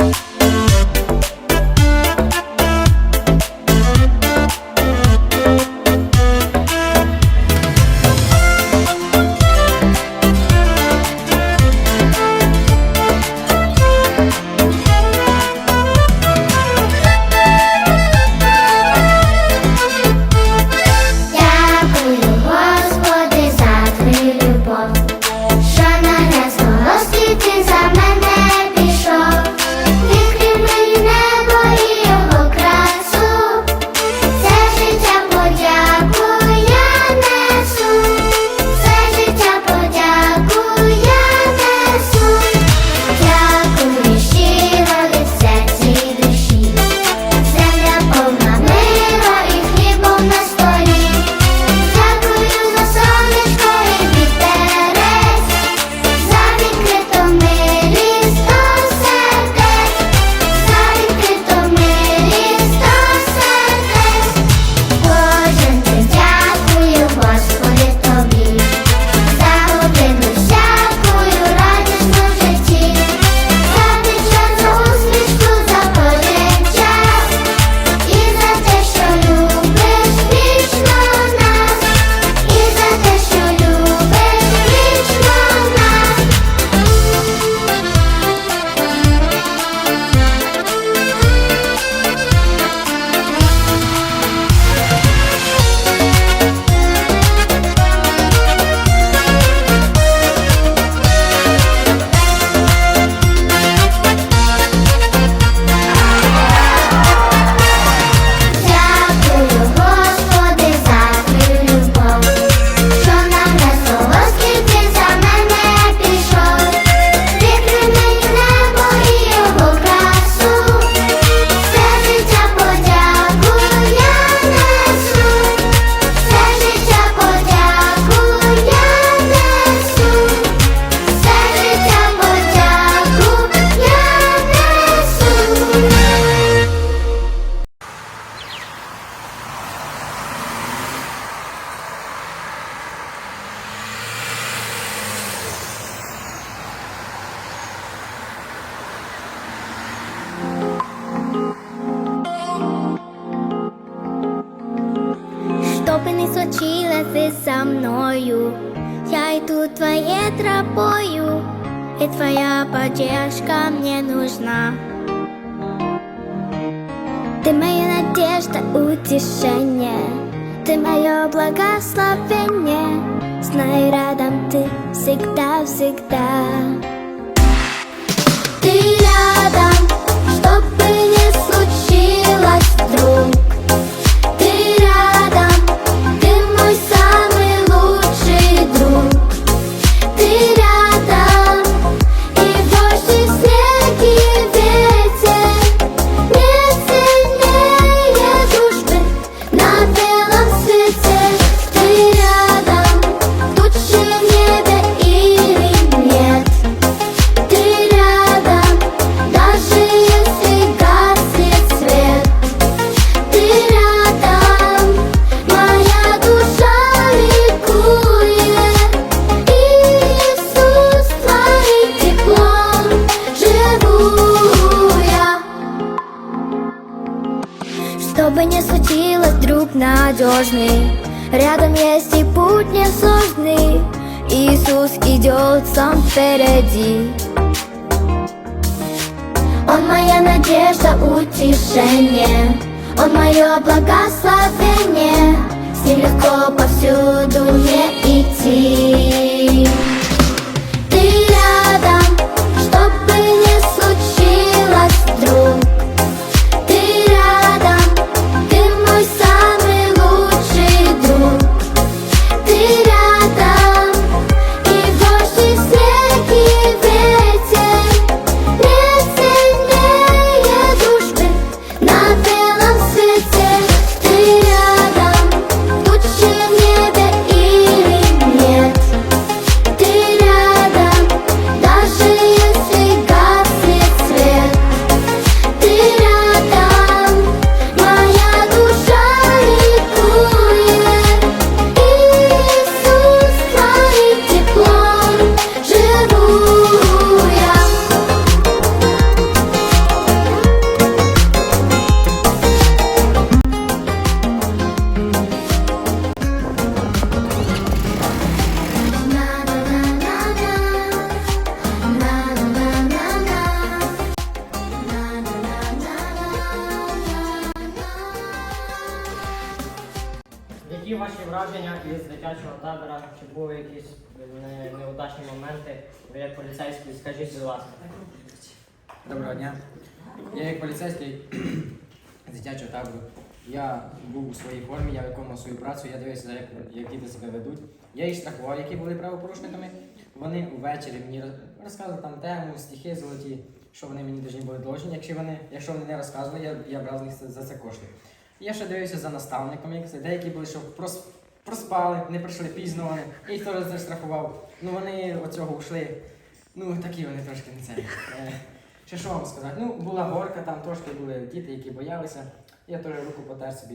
you иду твоей тропою, и твоя поддержка мне нужна. Ты моя надежда, утешение, ты мое благословение, с ней рядом ты всегда-всегда. Ты рядом. возможный Рядом есть и путь несложный. Иисус идет сам впереди. Он моя надежда, утешение. Он мое благословение. С ним легко повсюду мне идти. Дитячого табора? Чи були якісь не- неудачні моменти? Ви як поліцейський, скажіть, будь ласка. Доброго дня. Я як поліцейський з дитячого табору. Я був у своїй формі, я виконував свою працю, я дивився, як, як діти себе ведуть. Я їх страхував, які були правопорушниками. Вони увечері мені роз- розказували там тему, стихи золоті, що вони мені повинні були должні. Якщо вони, якщо вони не розказували, я, я брав з них за це кошти. Я ще дивився за наставником, як це. деякі були, що прос, проспали, не прийшли пізно вони. Їх теж заштрафував. Ну вони від цього ушли. Ну такі вони трошки не це. Ще що вам сказати? Ну, була горка, там трошки були діти, які боялися. Я теж руку потер собі.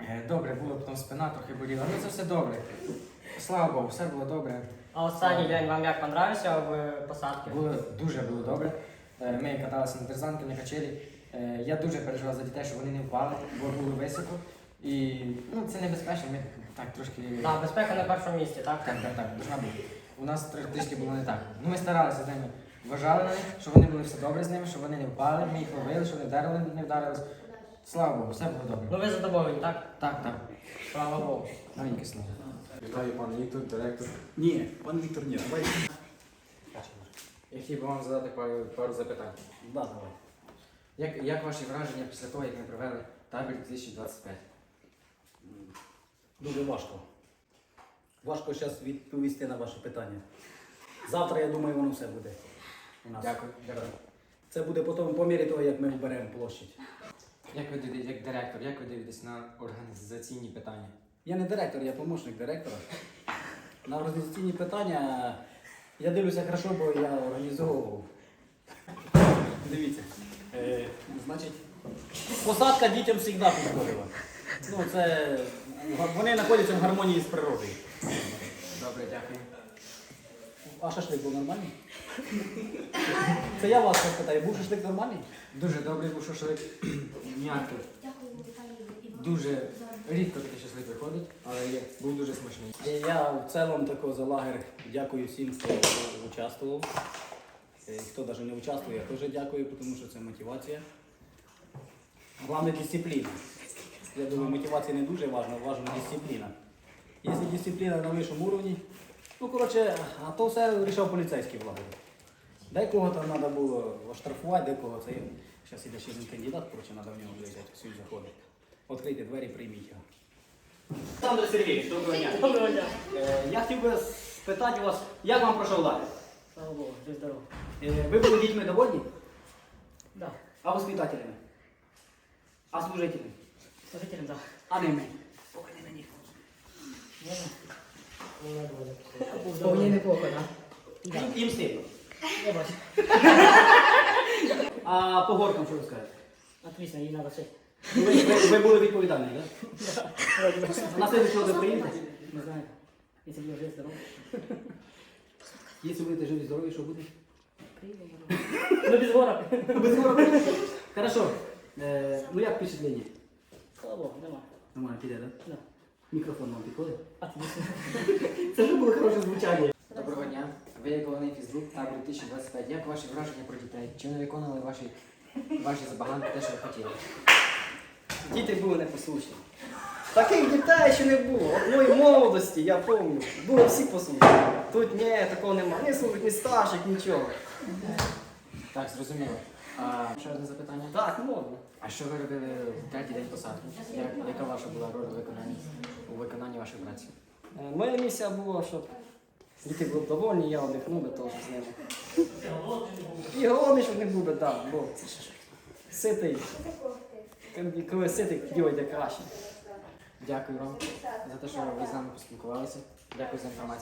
Е, Добре, було потім спина трохи боліла. Ну це все добре. Слава Богу, все було добре. А останній день вам як понравився в посадці? Було дуже було добре. Е, Ми каталися на терзанки, на качелі. Е, Я дуже переживав за дітей, щоб вони не впали, бо було високо. І ну, це небезпечно, ми так трошки. Так, безпека на першому місці, так? Так, так, так, должна бути. У нас тр- трішки було не так. Ну ми старалися з ними, вважали на них, щоб вони були все добре з ними, щоб вони не впали, ми їх ловили, щоб вони вдарили, не вдарились. Слава Богу, все було добре. Ну ви задоволені, так? Так, так. Слава Богу. Новеньке слово. Вітаю, пане Віктор, директор. Ні, пан Віктор, ні, давай. Я хотів би вам задати пару, пару запитань. Да, давай. Як, як ваші враження після того, як ми провели табір 2025? Дуже важко. Важко зараз відповісти на ваше питання. Завтра, я думаю, воно все буде. У нас. Дякую. Дякую. Це буде потім по мірі того, як ми вберемо площадь. Як ви дивитесь, як директор, як ви дивитесь на організаційні питання? Я не директор, я помощник директора. На організаційні питання я дивлюся хорошо, бо я організовував. Дивіться. Е, значить, посадка дітям завжди підходила. Ну, це, вони знаходяться в гармонії з природою. Добре, дякую. А шашлик був нормальний? Це я вас питаю, був шашлик нормальний? Дуже добрий був шашлик. Ніякий. Дуже рідко такий шашлик виходить, але є, був дуже смачний. Я в цілому тако за лагер дякую всім, хто участвував. Е, Хто навіть не участвує, я теж дякую, тому що це мотивація. Головне дисципліна. Я думаю, мотивація не дуже важна, важна дисципліна. Якщо дисципліна на вищому рівні, ну коротше, а то все вирішав поліцейський в лагері. Декого там треба було оштрафувати, декого це. Зараз іде ще один кандидат, коротше, треба в нього взяти, всі заходить. Відкрийте двері, прийміть його. Олександр Сергійович, доброго дня. Доброго дня. Е, Я хотів би спитати вас, як вам пройшов лагерь? Слава Богу, жив здоров. Е, Ви були дітьми довольні? Да. А воспитателями? А служителями? Служителям, так. А ними? Погляни на них. Був Повні неплохо. Їм, їм. Я бачу. А по горкам що ви скажете? Отлично, їй треба шити. Ви, ви, ви були відповідальні, так? На следующий ви приїдете? Не знаю. Якщо буду жив здоров. Якщо будете живі, здорові, що буде? Ну без горок. Без горок. Хорошо. Е, ну як впечатлення? Слава Богу, нема. Нормально піде, так? Да. Мікрофон вам підходить? Це вже було хороше звучання. Доброго дня. Ви як головний фізрук табору 2025. Як ваші враження про дітей? Чи вони виконували ваші, ваші забаганки, те, що ви хотіли? Діти були непослушні. Таких дітей ще не було. От моїй молодості, я пам'ятаю, були всі послушні. Тут ні, такого немає. Ні слухать, ні старших, нічого. Так, зрозуміло. А, ще одне запитання. Так, можна. А що ви робили в третій день посадки? Як, яка ваша була роль у виконанні, у виконанні вашої праці? Е, Моя місія була, щоб діти були довольні, я одихнув би теж з ними. І головне, щоб не був би так, бо це ж ситий. Коли ситий, діло йде краще. Дякую вам за те, що ви з нами поспілкувалися. Дякую за інформацію.